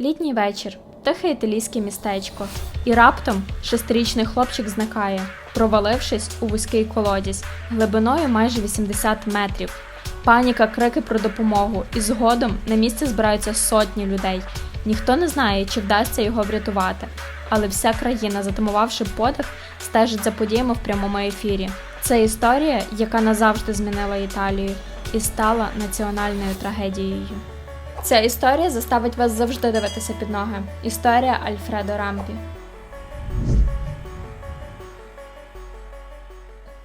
Літній вечір, тихе італійське містечко. І раптом шестирічний хлопчик зникає, провалившись у вузький колодязь глибиною майже 80 метрів. Паніка, крики про допомогу, і згодом на місце збираються сотні людей. Ніхто не знає, чи вдасться його врятувати, але вся країна, затамувавши подих, стежить за подіями в прямому ефірі. Це історія, яка назавжди змінила Італію і стала національною трагедією. Ця історія заставить вас завжди дивитися під ноги. Історія Альфредо Рампі.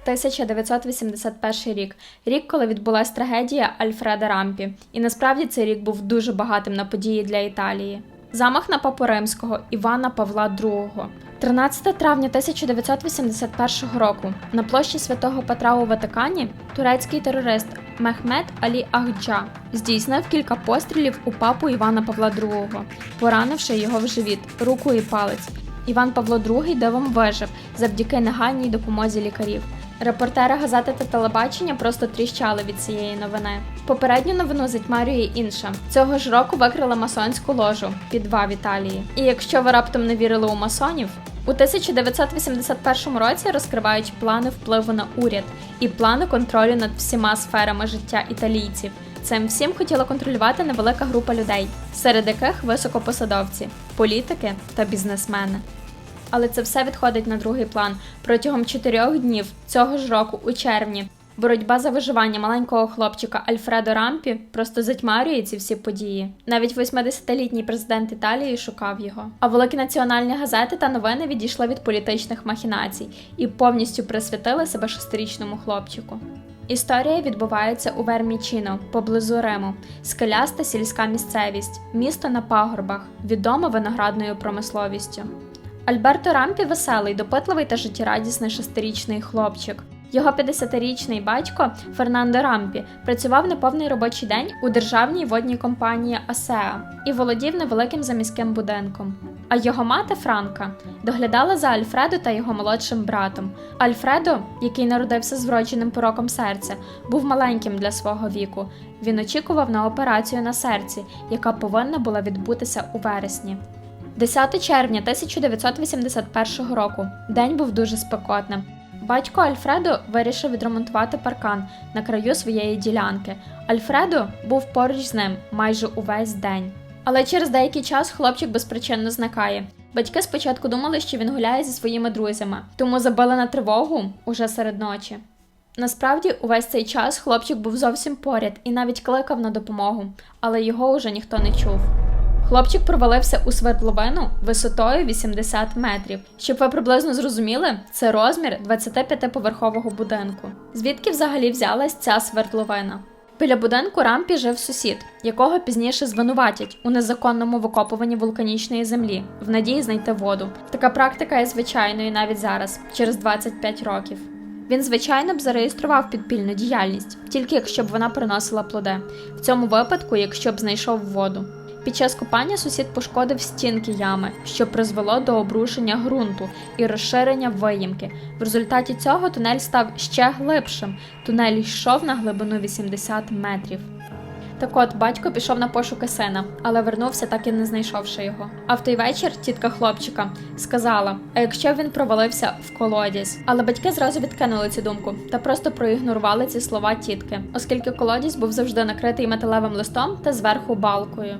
1981 рік рік, коли відбулась трагедія Альфреда Рампі. І насправді цей рік був дуже багатим на події для Італії. Замах на папу римського Івана Павла II. 13 травня 1981 року на площі святого Петра у Ватикані турецький терорист Мехмед Алі Ахджа здійснив кілька пострілів у папу Івана Павла II, поранивши його в живіт, руку і палець. Іван Павло II дивом вижив завдяки негайній допомозі лікарів. Репортери газети та телебачення просто тріщали від цієї новини. Попередню новину затьмарює інша. Цього ж року викрили масонську ложу підва в Італії. І якщо ви раптом не вірили у масонів, у 1981 році розкривають плани впливу на уряд і плани контролю над всіма сферами життя італійців. Цим всім хотіла контролювати невелика група людей, серед яких високопосадовці, політики та бізнесмени. Але це все відходить на другий план. Протягом чотирьох днів цього ж року, у червні, боротьба за виживання маленького хлопчика Альфредо Рампі просто затьмарює ці всі події. Навіть 80-літній президент Італії шукав його. А великі національні газети та новини відійшли від політичних махінацій і повністю присвятили себе шестирічному хлопчику. Історія відбувається у Вермічіно, поблизу Риму, скеляста сільська місцевість, місто на пагорбах, відоме виноградною промисловістю. Альберто Рампі веселий, допитливий та життєрадісний шестирічний хлопчик. Його 50-річний батько Фернандо Рампі працював неповний робочий день у державній водній компанії Асеа і володів невеликим заміським будинком. А його мати Франка доглядала за Альфредо та його молодшим братом. Альфредо, який народився з вродженим пороком серця, був маленьким для свого віку. Він очікував на операцію на серці, яка повинна була відбутися у вересні. 10 червня 1981 року. День був дуже спекотним. Батько Альфредо вирішив відремонтувати паркан на краю своєї ділянки. Альфредо був поруч з ним майже увесь день. Але через деякий час хлопчик безпричинно зникає. Батьки спочатку думали, що він гуляє зі своїми друзями, тому забили на тривогу уже серед ночі. Насправді, увесь цей час хлопчик був зовсім поряд і навіть кликав на допомогу, але його уже ніхто не чув. Хлопчик провалився у свердловину висотою 80 метрів. Щоб ви приблизно зрозуміли, це розмір 25-поверхового будинку. Звідки взагалі взялась ця свердловина? Біля будинку рампі жив сусід, якого пізніше звинуватять у незаконному викопуванні вулканічної землі в надії знайти воду. Така практика є звичайною навіть зараз, через 25 років. Він, звичайно, б зареєстрував підпільну діяльність, тільки якщо б вона приносила плоди. В цьому випадку, якщо б знайшов воду. Під час купання сусід пошкодив стінки ями, що призвело до обрушення ґрунту і розширення виїмки. В результаті цього тунель став ще глибшим. Тунель йшов на глибину 80 метрів. Так от батько пішов на пошуки сина, але вернувся, так і не знайшовши його. А в той вечір тітка хлопчика сказала: а якщо він провалився в колодязь? Але батьки зразу відкинули цю думку та просто проігнорували ці слова тітки, оскільки колодязь був завжди накритий металевим листом та зверху балкою.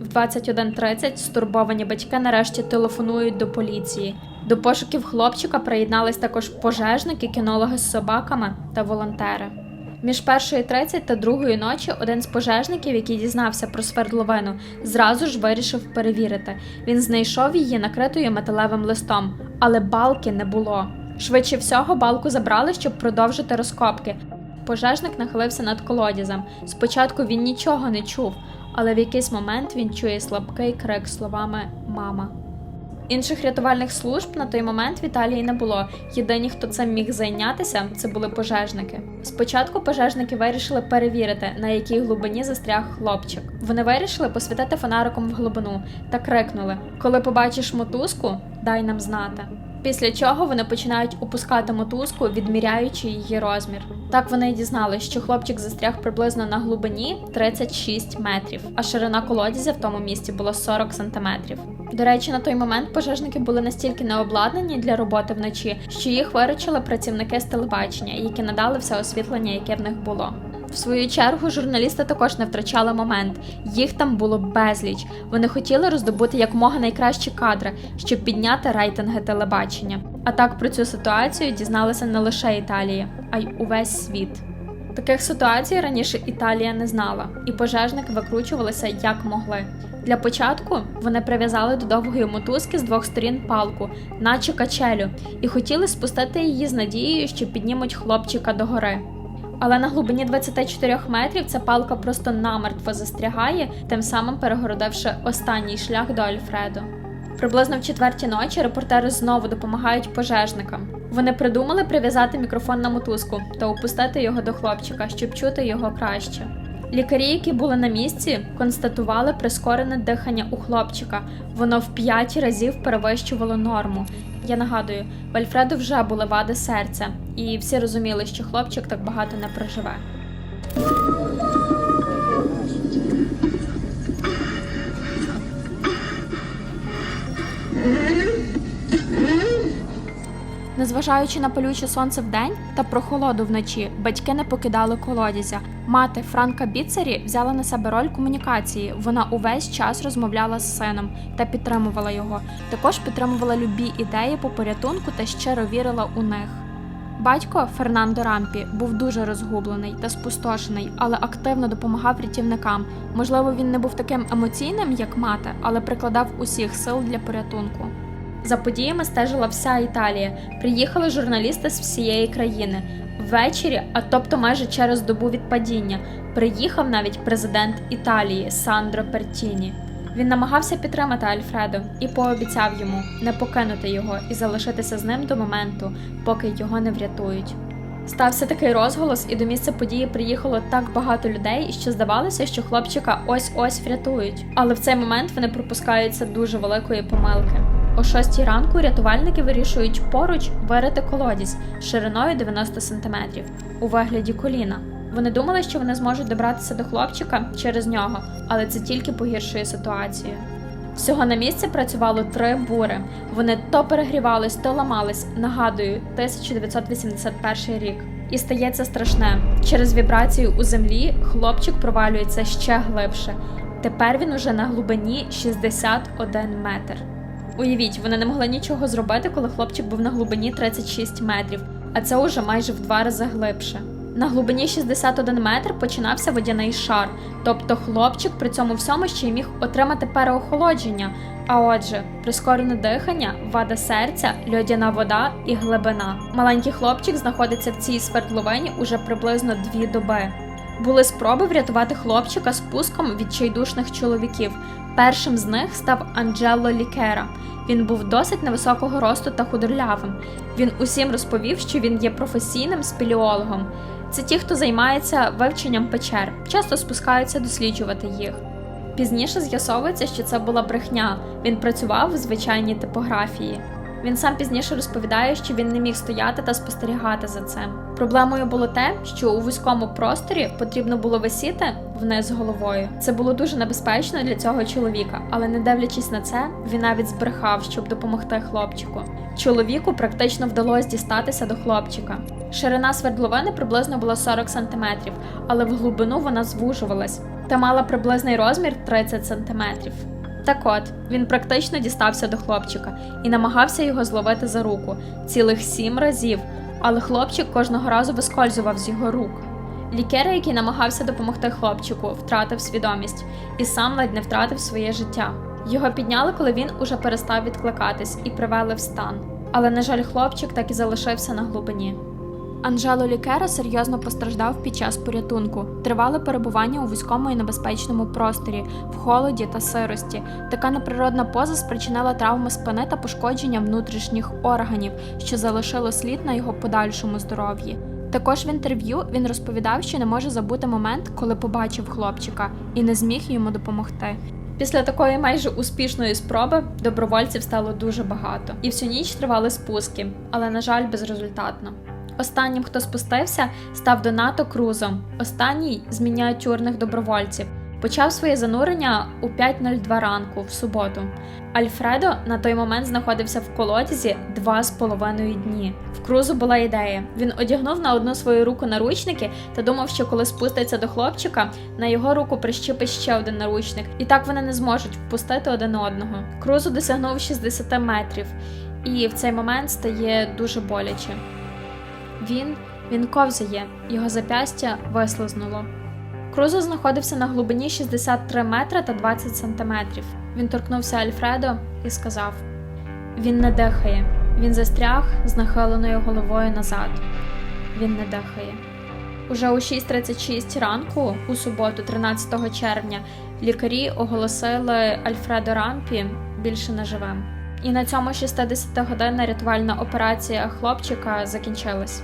В 21.30 стурбовані батьки нарешті телефонують до поліції. До пошуків хлопчика приєднались також пожежники, кінологи з собаками та волонтери. Між першою 30 та другою ночі один з пожежників, який дізнався про свердловину, зразу ж вирішив перевірити. Він знайшов її накритою металевим листом, але балки не було. Швидше всього, балку забрали, щоб продовжити розкопки. Пожежник нахилився над колодязем. Спочатку він нічого не чув, але в якийсь момент він чує слабкий крик словами Мама. Інших рятувальних служб на той момент в Італії не було. Єдині, хто цим міг зайнятися, це були пожежники. Спочатку пожежники вирішили перевірити, на якій глибині застряг хлопчик. Вони вирішили посвітити фонариком в глибину та крикнули: Коли побачиш мотузку, дай нам знати. Після чого вони починають опускати мотузку, відміряючи її розмір. Так вони дізналися, що хлопчик застряг приблизно на глибині 36 метрів, а ширина колодязя в тому місці була 40 сантиметрів. До речі, на той момент пожежники були настільки необладнані для роботи вночі, що їх виручили працівники з телебачення, які надали все освітлення, яке в них було. В свою чергу журналісти також не втрачали момент. Їх там було безліч. Вони хотіли роздобути якомога найкращі кадри, щоб підняти рейтинги телебачення. А так про цю ситуацію дізналися не лише Італія, а й увесь світ. Таких ситуацій раніше Італія не знала, і пожежники викручувалися як могли. Для початку вони прив'язали до довгої мотузки з двох сторін палку, наче качелю, і хотіли спустити її з надією, що піднімуть хлопчика догори. Але на глибині 24 метрів ця палка просто намертво застрягає, тим самим перегородивши останній шлях до Альфредо. Приблизно в четвертій ночі репортери знову допомагають пожежникам. Вони придумали прив'язати мікрофон на мотузку та опустити його до хлопчика, щоб чути його краще. Лікарі, які були на місці, констатували прискорене дихання у хлопчика. Воно в п'ять разів перевищувало норму. Я нагадую, в Альфреду вже були вади серця, і всі розуміли, що хлопчик так багато не проживе. Незважаючи на палюче сонце вдень та прохолоду вночі, батьки не покидали колодязя. Мати Франка Біцері взяла на себе роль комунікації. Вона увесь час розмовляла з сином та підтримувала його. Також підтримувала любі ідеї по порятунку та щиро вірила у них. Батько Фернандо Рампі був дуже розгублений та спустошений, але активно допомагав рятівникам. Можливо, він не був таким емоційним, як мати, але прикладав усіх сил для порятунку. За подіями стежила вся Італія. Приїхали журналісти з всієї країни. Ввечері, а тобто майже через добу від падіння, приїхав навіть президент Італії Сандро Пертіні. Він намагався підтримати Альфредо і пообіцяв йому не покинути його і залишитися з ним до моменту, поки його не врятують. Стався такий розголос, і до місця події приїхало так багато людей, що здавалося, що хлопчика ось-ось врятують. Але в цей момент вони пропускаються дуже великої помилки. О 6 ранку рятувальники вирішують поруч вирити колодязь шириною 90 см у вигляді коліна. Вони думали, що вони зможуть добратися до хлопчика через нього, але це тільки погіршує ситуацію. Всього на місці працювало три бури. Вони то перегрівались, то ламались. Нагадую, 1981 рік. І стається страшне. Через вібрацію у землі хлопчик провалюється ще глибше. Тепер він уже на глибині 61 метр. Уявіть, вони не могли нічого зробити, коли хлопчик був на глибині 36 метрів, а це уже майже в два рази глибше. На глибині 61 метр починався водяний шар, тобто хлопчик при цьому всьому ще й міг отримати переохолодження. А отже, прискорене дихання, вада серця, льодяна вода і глибина. Маленький хлопчик знаходиться в цій свердловині уже приблизно дві доби. Були спроби врятувати хлопчика спуском від чайдушних чоловіків. Першим з них став Анджело Лікера. Він був досить невисокого росту та худорлявим. Він усім розповів, що він є професійним спеліологом. Це ті, хто займається вивченням печер, часто спускаються досліджувати їх. Пізніше з'ясовується, що це була брехня. Він працював в звичайній типографії. Він сам пізніше розповідає, що він не міг стояти та спостерігати за цим. Проблемою було те, що у вузькому просторі потрібно було висіти вниз головою. Це було дуже небезпечно для цього чоловіка, але не дивлячись на це, він навіть збрехав, щоб допомогти хлопчику. Чоловіку практично вдалося дістатися до хлопчика. Ширина свердловини приблизно була 40 см, але в глибину вона звужувалась та мала приблизний розмір 30 см. Так от, він практично дістався до хлопчика і намагався його зловити за руку цілих сім разів, але хлопчик кожного разу вискользував з його рук. Лікер, який намагався допомогти хлопчику, втратив свідомість і сам ледь не втратив своє життя. Його підняли, коли він уже перестав відкликатись, і привели в стан. Але, на жаль, хлопчик так і залишився на глибині. Анджело Лікера серйозно постраждав під час порятунку. Тривале перебування у вузькому і небезпечному просторі, в холоді та сирості. Така неприродна поза спричинила травми спини та пошкодження внутрішніх органів, що залишило слід на його подальшому здоров'ї. Також в інтерв'ю він розповідав, що не може забути момент, коли побачив хлопчика і не зміг йому допомогти. Після такої майже успішної спроби добровольців стало дуже багато, і всю ніч тривали спуски, але, на жаль, безрезультатно. Останнім, хто спустився, став Донато Крузо, останній з мініатюрних добровольців. Почав своє занурення у 5.02 ранку в суботу. Альфредо на той момент знаходився в колодязі два з половиною дні. В Крузу була ідея. Він одягнув на одну свою руку наручники та думав, що коли спуститься до хлопчика, на його руку прищепить ще один наручник, і так вони не зможуть впустити один одного. Крузу досягнув 60 метрів, і в цей момент стає дуже боляче. Він він ковзає, його запястя вислизнуло. Крузо знаходився на глибині 63 метри та 20 сантиметрів. Він торкнувся Альфредо і сказав: Він не дихає. Він застряг з нахиленою головою назад. Він не дихає. Уже о 6.36 ранку, у суботу, 13 червня, лікарі оголосили Альфредо Рампі більше неживим. І на цьому 60-годинна рятувальна операція хлопчика закінчилась.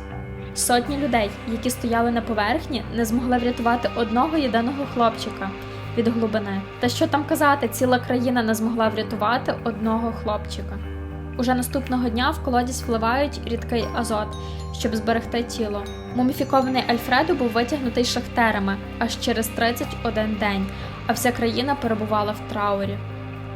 Сотні людей, які стояли на поверхні, не змогли врятувати одного єдиного хлопчика від глибини. Та що там казати, ціла країна не змогла врятувати одного хлопчика. Уже наступного дня в колодязь вливають рідкий азот, щоб зберегти тіло. Муміфікований Альфредо був витягнутий шахтерами аж через 31 день, а вся країна перебувала в траурі.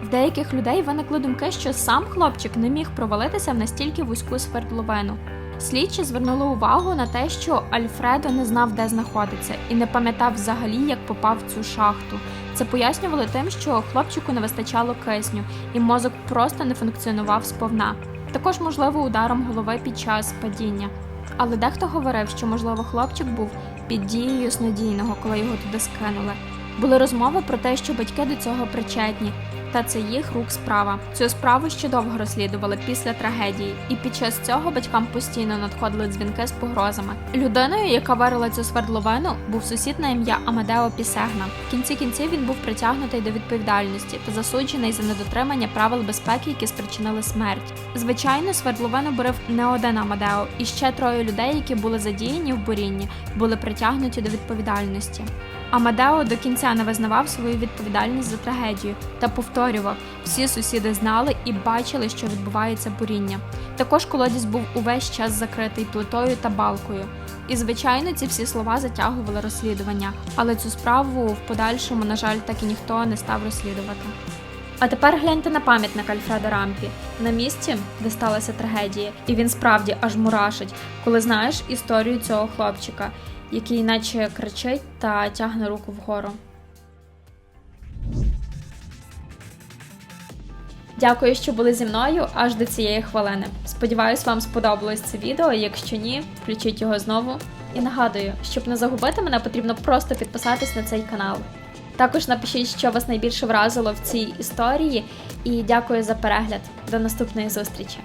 В деяких людей виникли думки, що сам хлопчик не міг провалитися в настільки вузьку свердловину. Слідчі звернули увагу на те, що Альфредо не знав, де знаходиться, і не пам'ятав взагалі, як попав в цю шахту. Це пояснювали тим, що хлопчику не вистачало кисню, і мозок просто не функціонував сповна. Також, можливо, ударом голови під час падіння. Але дехто говорив, що, можливо, хлопчик був під дією снодійного, коли його туди скинули. Були розмови про те, що батьки до цього причетні, та це їх рук справа. Цю справу ще довго розслідували після трагедії, і під час цього батькам постійно надходили дзвінки з погрозами. Людиною, яка варила цю свердловину, був сусід на ім'я Амадео Пісегна. В кінці кінців він був притягнутий до відповідальності та засуджений за недотримання правил безпеки, які спричинили смерть. Звичайно, свердловину бурив не один Амадео, і ще троє людей, які були задіяні в бурінні, були притягнуті до відповідальності. Амадео до кінця не визнавав свою відповідальність за трагедію та повторював: всі сусіди знали і бачили, що відбувається буріння. Також колодязь був увесь час закритий плитою та балкою. І, звичайно, ці всі слова затягували розслідування, але цю справу в подальшому, на жаль, так і ніхто не став розслідувати. А тепер гляньте на пам'ятник Альфреда Рампі на місці, де сталася трагедія, і він справді аж мурашить, коли знаєш історію цього хлопчика який наче кричить та тягне руку вгору. Дякую, що були зі мною аж до цієї хвилини. Сподіваюсь, вам сподобалось це відео. Якщо ні, включіть його знову. І нагадую, щоб не загубити мене, потрібно просто підписатись на цей канал. Також напишіть, що вас найбільше вразило в цій історії, і дякую за перегляд. До наступної зустрічі!